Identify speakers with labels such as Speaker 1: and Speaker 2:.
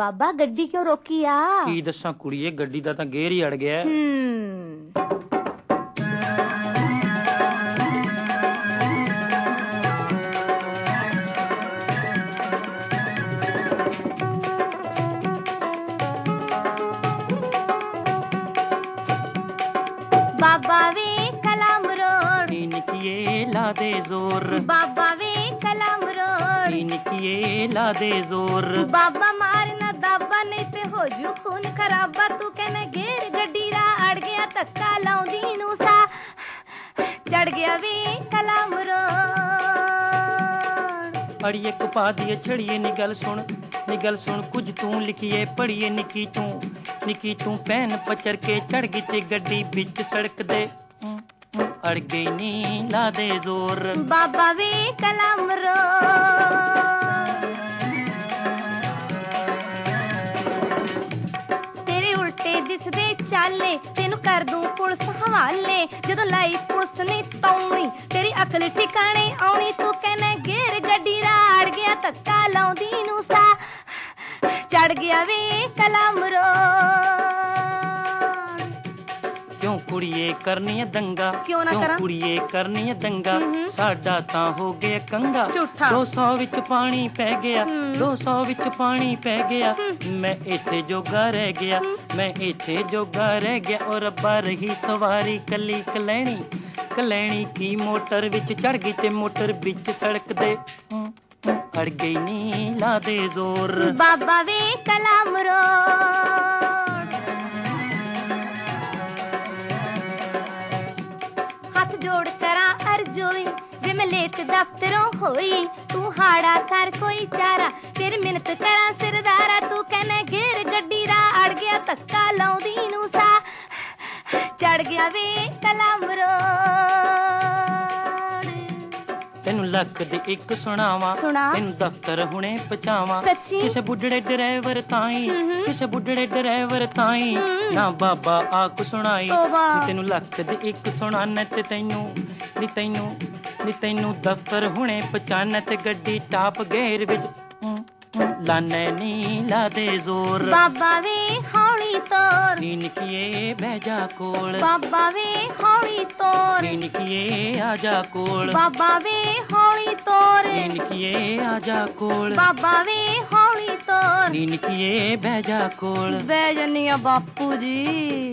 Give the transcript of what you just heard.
Speaker 1: ਬਾਬਾ ਗੱਡੀ ਕਿਉਂ ਰੋਕੀ ਆ?
Speaker 2: ਕੀ ਦੱਸਾਂ ਕੁੜੀਏ ਗੱਡੀ ਦਾ ਤਾਂ ਗੇਰ ਹੀ ਅੜ ਗਿਆ। ਹੈ।
Speaker 1: ਹੂੰ ਬਾਬਾ ਵੇ ਕਲਮ ਰੋੜ।
Speaker 2: ਨੀ ਨਿੱਕੀਏ ਲਾ ਦੇ ਜ਼ੋਰ।
Speaker 1: ਬਾਬਾ ਵੇ ਕਲਮ ਰੋੜ।
Speaker 2: ਨੀ ਨਿੱਕੀਏ ਲਾ ਦੇ ਜ਼ੋਰ।
Speaker 1: ਬਾਬਾ ਮਾਰਨਾ ਨਹੀਂ ਤੇ ਹੋ ਜੂ ਖੂਨ ਖਰਾਬਾ। ਤੂੰ ਕਹਿੰਦਾ ਗੇਰ ਗੱਡੀ ਦਾ ਅੜ ਗਿਆ ਧੱਕਾ ਲਾਉਂਦੀ ਨੂੰ ਸਾ। ਚੜ ਗਿਆ ਵੇ ਕਲਮ ਰੋੜ
Speaker 2: ਅੜੀਏ ਕਪਾ ਦੀਏ ਛੜੀਏ ਨੀ ਗੱਲ ਸੁਣ ਨੀ ਗੱਲ ਸੁਣ ਕੁਝ ਤੂੰ ਲਿਖੀਏ ਪੜੀਏ ਨਿੱਕੀ ਤੂੰ। ਨਿੱਕੀ ਤੂੰ ਪੈਨ ਪਚਰ ਕੇ ਚੜ ਗਈ ਤੇ ਗੱਡੀ ਵਿੱਚ ਸੜਕ ਦੇ। ਅੜ ਗਈ ਨੀ ਲਾ ਦੇ ਜ਼ੋਰ।
Speaker 1: ਬਾਬਾ ਵੇ ਕਲਮ ਰੋੜ ਦਿਸਦੇ ਤੈਨੂੰ ਕਰ ਦੂੰ ਪੁਲਿਸ ਹਵਾਲੇ। ਜਦੋਂ ਲਾਈ ਪੁਲਿਸ ਨੇ ਤੌਣੀ ਤੇਰੀ ਅਕਲ ਠਿਕਾਣੇ ਆਉਣੀ, ਤੂੰ ਕਹਿੰਦਾ ਗੇਰ ਗੱਡੀ ਰਾੜ ਗਿਆ, ਧੱਕਾ ਲਾਉਂਦੀ ਨੂੰ ਸਾ। ਚੜ ਗਿਆ ਵੇ ਕਲਮ ਰੋੜ
Speaker 2: ਕੁੜੀਏ ਕਰਨੀ ਹੈ ਦੰਗਾ
Speaker 1: ਕਿਉਂ ਨਾ ਕਰਾਂ?
Speaker 2: ਕੁੜੀਏ ਕਰਨੀ ਹੈ ਦੰਗਾ। ਸਾਡਾ ਤਾਂ ਹੋ ਗਿਆ ਕੰਗਾ
Speaker 1: ਝੂਠਾ।
Speaker 2: 200 ਵਿੱਚ ਪਾਣੀ ਪੈ ਗਿਆ
Speaker 1: ਹਮ।
Speaker 2: 200 ਵਿੱਚ ਪਾਣੀ ਪੈ ਗਿਆ। ਮੈਂ ਇੱਥੇ ਜੋਗਾ ਰਹਿ ਗਿਆ। ਮੈਂ ਇੱਥੇ ਜੋਗਾ ਰਹਿ ਗਿਆ ਔਰ ਰੱਬਾ ਰਹੀ ਸਵਾਰੀ ਕੱਲੀ ਕਲੈਣੀ ਕਲੈਣੀ ਕੀ ਮੋਟਰ ਵਿੱਚ ਚੜ ਗਈ ਤੇ ਮੋਟਰ ਵਿੱਚ ਸੜਕ ਦੇ ਅੜ ਗਈ ਨੀ ਲਾ ਦੇ ਜ਼ੋਰ
Speaker 1: ਬਾਬਾ ਵੇ ਕਲਮ ਜੋੜ ਕਰਾਂ ਅਰਜ਼ੋਈ, ਵੇ ਮੈਂ ਲੇਟ ਦਫ਼ਤਰੋਂ ਹੋਈ। ਤੂੰ ਹਾੜਾ ਕਰ ਕੋਈ ਚਾਰਾ, ਫਿਰ ਮਿੰਤ ਕਰਾਂ ਸਿਰਦਾਰਾ। ਤੂੰ ਕਹਿੰਦਾ ਘੇਰ ਗੱਡੀ ਦਾ, ਅੜ ਗਿਆ ਧੱਕਾ ਲਾਉਂਦੀ ਨੂੰ ਸਾ। ਚੜ ਗਿਆ ਵੇ ਕਲਮ ਰੋੜ
Speaker 2: ਤੈਨੂੰ ਲੱਖ ਦੇ ਇੱਕ ਸੁਣਾਵਾਂ
Speaker 1: ਸੁਣਾ।
Speaker 2: ਤੈਨੂੰ ਦਫ਼ਤਰ ਹੁਣੇ ਪਹੁੰਚਾਵਾਂ? ਕਿਸੇ ਬੁੱਢੜੇ ਡਰਾਈਵਰ ਤਾਈ। ਕਿਸੇ ਬੁੱਢੜੇ ਡਰਾਈਵਰ ਤਾਈ। ਨਾ ਬਾਬਾ ਆਕ ਸੁਣਾਈ
Speaker 1: ਤੋਬਾ।
Speaker 2: ਨੀ ਤੈਨੂੰ ਲੱਖ ਦੇ ਇੱਕ ਸੁਣਾਨਾ ਤੇ ਤੈਨੂੰ ਨੀ ਤੈਨੂੰ ਨੀ ਤੈਨੂੰ ਦਫ਼ਤਰ ਹੁਣੇ ਪਹੁੰਚਾਨਾ ਤੇ ਗੱਡੀ ਟਾਪ ਗੇਰ ਵਿੱਚ ਲਾਨੇ ਨੀ ਲਾ ਦੇ ਜ਼ੋਰ
Speaker 1: ਬਾਬਾ ਵੇ ਹੌਲੀ ਤੋਰ
Speaker 2: ਨੀ ਨਿੱਕੀਏ ਬਹਿ ਜਾ ਕੋਲ
Speaker 1: ਬਾਬਾ ਵੇ ਹੌਲੀ
Speaker 2: ਨੀ ਨਿੱਕੀਏ ਆ ਜਾ ਕੋਲ।
Speaker 1: ਬਾਬਾ ਵੇ ਹੌਲੀ ਤੋਰ।
Speaker 2: ਨੀ ਨਿੱਕੀਏ ਆ ਜਾ ਕੋਲ।
Speaker 1: ਬਾਬਾ ਵੇ ਹੌਲੀ ਤੋਰ।
Speaker 2: ਨੀ ਨਿੱਕੀਏ ਬਹਿ ਜਾ ਕੋਲ।
Speaker 1: ਬਹਿ ਜੰਨੀ ਆ ਬਾਪੂ ਜੀ।